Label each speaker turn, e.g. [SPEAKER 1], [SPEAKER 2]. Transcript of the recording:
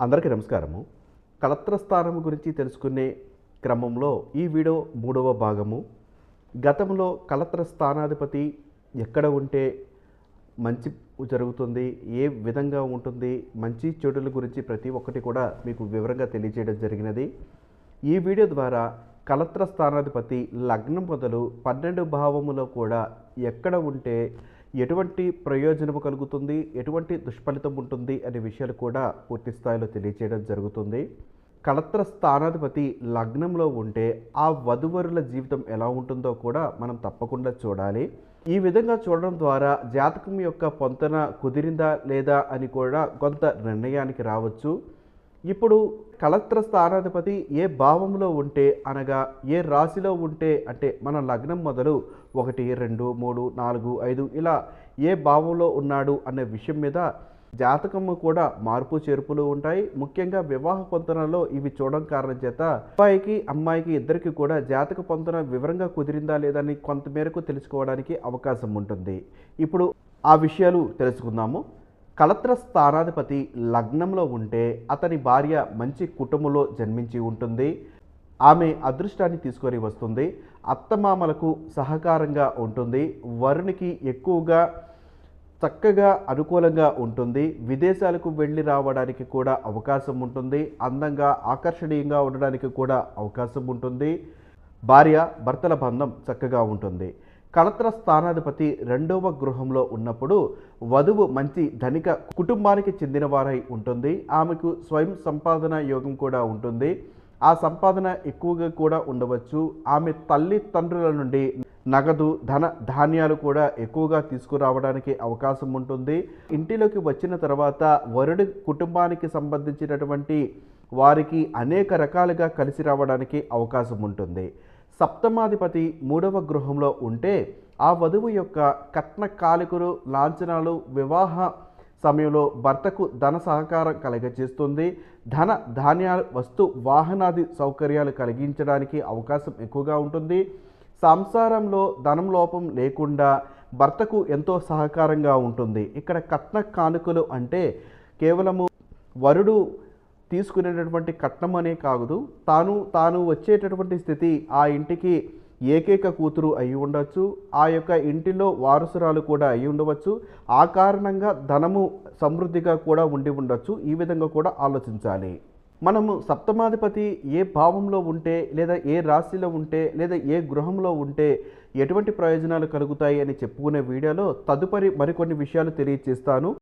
[SPEAKER 1] అందరికీ నమస్కారము. కలత్ర స్థానం గురించి తెలుసుకునే క్రమంలో ఈ వీడియో మూడవ భాగము. గతంలో కలత్ర స్థానాధిపతి ఎక్కడ ఉంటే మంచి జరుగుతుంది ఏ విధంగా ఉంటుంది మంచి చెడుల గురించి ప్రతి ఒక్కటి కూడా మీకు వివరంగా తెలియజేయడం జరిగినది. ఈ వీడియో ద్వారా కలత్ర స్థానాధిపతి లగ్నం మొదలు పన్నెండు భావములో కూడా ఎక్కడ ఉంటే ఎటువంటి ప్రయోజనము కలుగుతుంది? ఎటువంటి దుష్ఫలితం ఉంటుంది? అనే విషయాలు కూడా పూర్తి స్థాయిలో తెలియజేయడం జరుగుతుంది. కళత్ర స్థానాధిపతి లగ్నంలో ఉంటే ఆ వధువరుల జీవితం ఎలా ఉంటుందో కూడా మనం తప్పకుండా చూడాలి. ఈ విధంగా చూడడం ద్వారా జాతకం యొక్క పొంతన కుదిరిందా లేదా అని కూడా కొంత నిర్ణయానికి రావచ్చు. ఇప్పుడు కలత్ర స్థానాధిపతి ఏ భావంలో ఉంటే అనగా ఏ రాశిలో ఉంటే అంటే మన లగ్నం మొదలు ఒకటి రెండు మూడు నాలుగు ఐదు ఇలా ఏ భావంలో ఉన్నాడు అనే విషయం మీద జాతకము కూడా మార్పు చేర్పులు ఉంటాయి. ముఖ్యంగా వివాహ పొందనలో ఇవి చూడడం కారణం చేత అబ్బాయికి అమ్మాయికి ఇద్దరికి కూడా జాతక పొందన వివరంగా కుదిరిందా లేదా అని కొంతమేరకు తెలుసుకోవడానికి అవకాశం ఉంటుంది. ఇప్పుడు ఆ విషయాలు తెలుసుకుందాము. కలత్ర స్థానాధిపతి లగ్నంలో ఉంటే అతని భార్య మంచి కుటుంబంలో జన్మించి ఉంటుంది. ఆమె అదృష్టాన్ని తీసుకొని వస్తుంది. అత్తమామలకు సహకారంగా ఉంటుంది. వరునికి ఎక్కువగా చక్కగా అనుకూలంగా ఉంటుంది. విదేశాలకు వెళ్ళి రావడానికి కూడా అవకాశం ఉంటుంది. అందంగా ఆకర్షణీయంగా ఉండడానికి కూడా అవకాశం ఉంటుంది. భార్య భర్తల బంధం చక్కగా ఉంటుంది. కళత్ర స్థానాధిపతి రెండవ గృహంలో ఉన్నప్పుడు వధువు మంచి ధనిక కుటుంబానికి చెందినవారై ఉంటుంది. ఆమెకు స్వయం సంపాదన యోగం కూడా ఉంటుంది. ఆ సంపాదన ఎక్కువగా కూడా ఉండవచ్చు. ఆమె తల్లి తండ్రుల నుండి నగదు ధన ధాన్యాలు కూడా ఎక్కువగా తీసుకురావడానికి అవకాశం ఉంటుంది. ఇంటిలోకి వచ్చిన తర్వాత వరుడి కుటుంబానికి సంబంధించినటువంటి వారికి అనేక రకాలుగా కలిసి రావడానికి అవకాశం ఉంటుంది. సప్తమాధిపతి మూడవ గృహంలో ఉంటే ఆ వధువు యొక్క కట్న కాలికలు లాంఛనాలు వివాహ సమయంలో భర్తకు ధన సహకారం కలగజేస్తుంది. ధన ధాన్యాలు వస్తు వాహనాది సౌకర్యాలు కలిగించడానికి అవకాశం ఎక్కువగా ఉంటుంది. సంసారంలో ధనం లోపం లేకుండా భర్తకు ఎంతో సహకారంగా ఉంటుంది. ఇక్కడ కట్న కానుకలు అంటే కేవలము వరుడు తీసుకునేటటువంటి కట్నం అనే కాదు తాను తాను వచ్చేటటువంటి స్థితి ఆ ఇంటికి ఏకైక కూతురు అయి ఉండవచ్చు ఆ యొక్క ఇంటిలో వారసురాలు కూడా అయి ఉండవచ్చు ఆ కారణంగా ధనము సమృద్ధిగా కూడా ఉండి ఉండొచ్చు ఈ విధంగా కూడా ఆలోచించాలి. మనము సప్తమాధిపతి ఏ భావంలో ఉంటే లేదా ఏ రాశిలో ఉంటే లేదా ఏ గృహంలో ఉంటే ఎటువంటి ప్రయోజనాలు కలుగుతాయి అని చెప్పుకునే వీడియోలో తదుపరి మరికొన్ని విషయాలు తెలియచేస్తాను.